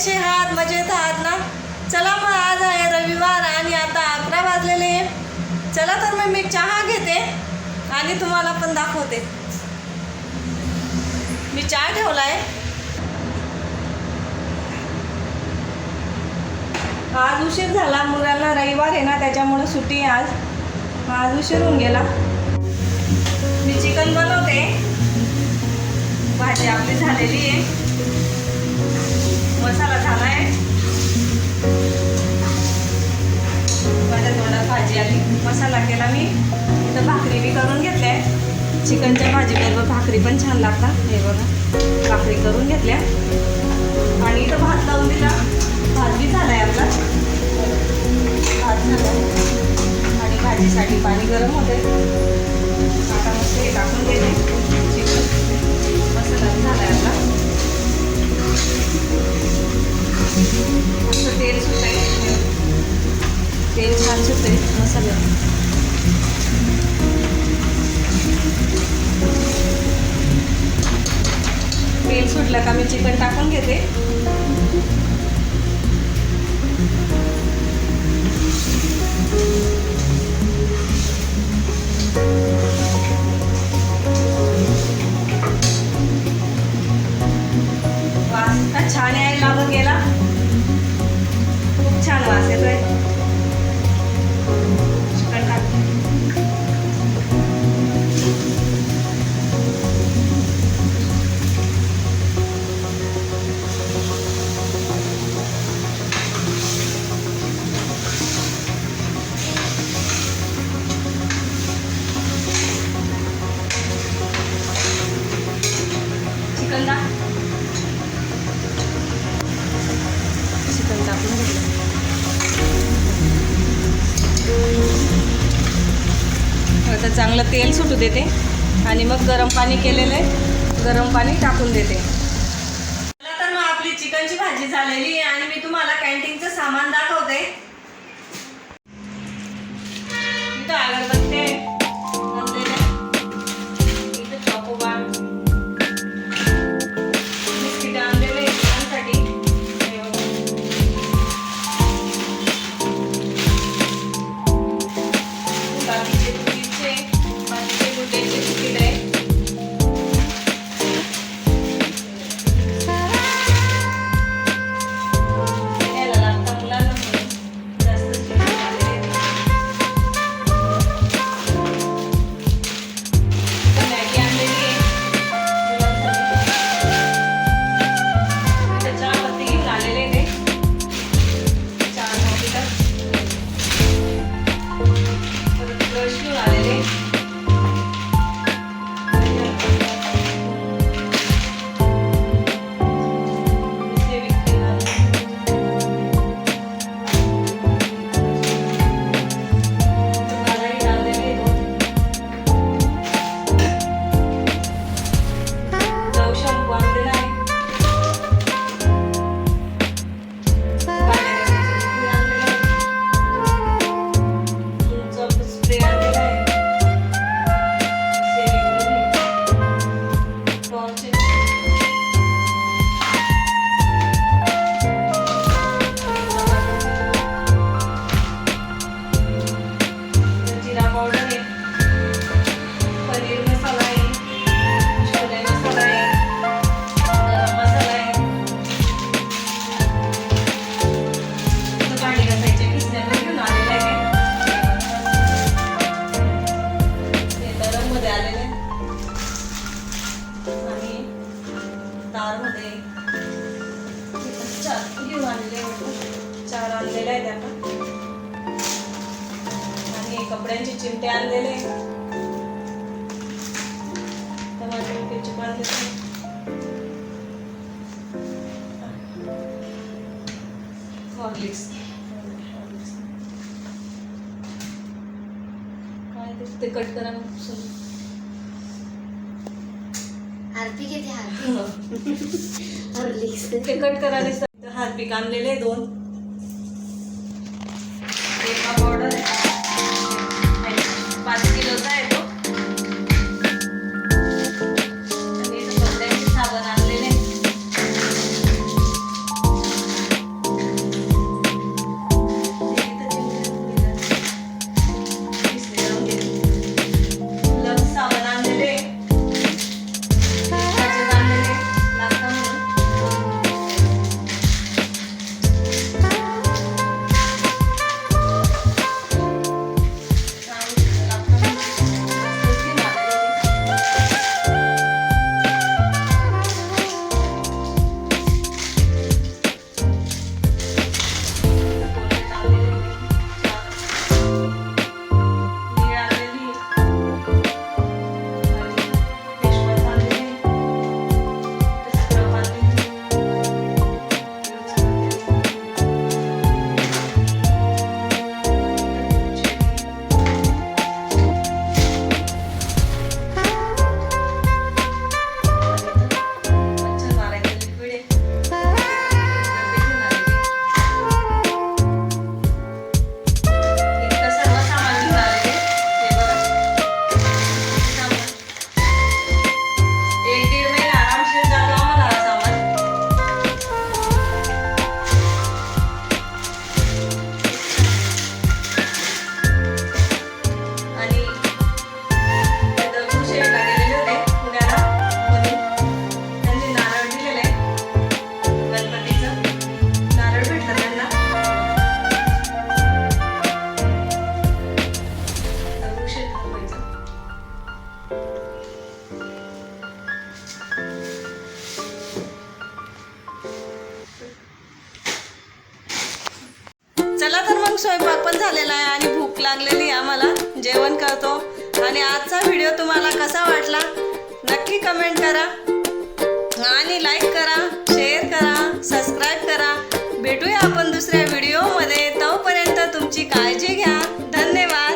कसे आहात मजेत आहात ना? चला मग आज आहे रविवार आणि आता अकरा वाजलेले आहे. चला तर मग मी चहा घेते आणि तुम्हाला पण दाखवते. मी चहा ठेवला आहे आज उशीर झाला मुलांना रविवार आहे ना त्याच्यामुळे सुट्टी आज. आज उशीर होऊन गेला. मी चिकन बनवते. भाजी आपली झालेली आहे. मी इथं भाकरी बी करून घेतल्या. चिकनच्या भाजीबरोबर भाकरी पण छान लागतात. हे बघा भाकरी करून घेतल्या. आणि इथं भात लावून दिला. भात बी झाला आहे आपला. भात झाला आणि भाजीसाठी पाणी गरम होते आता मस्त हे टाकून देते. चिकन. मसाला बी झाला आहे आपला. मस्त तेल सुटते तेल छान सुटते मसाला तेल सुटलं का मी चिकन टाकून घेते. आता चांगलं तेल सुटू देते. आणि मग गरम पाणी केलेलं आहे. गरम पाणी टाकून देते. तर मग आपली चिकनची भाजी झालेली आहे आणि मी तुम्हाला कॅन्टीनचं सामान दाखवते. इथं अगरबत्ती आहे वाटतं. चार आणलेले आहेत आता. आणि कपड्यांचे चिमटे आणलेले हॉर्लिक्स काय ते- कट करा मग. आरती किती आरती हॉर्लिक्स. ते कट करा दिसत आणलेले दोन. एका पावडर स्वयंपाक पण झालेला आहे आणि भूक लागलेली आम्हाला. जेवण करतो. आणि आजचा व्हिडिओ तुम्हाला कसा वाटला? नक्की कमेंट करा. आणि लाईक करा शेअर करा सबस्क्राईब करा. भेटूया आपण दुसऱ्या व्हिडिओमध्ये. तोपर्यंत तुमची काळजी घ्या. धन्यवाद.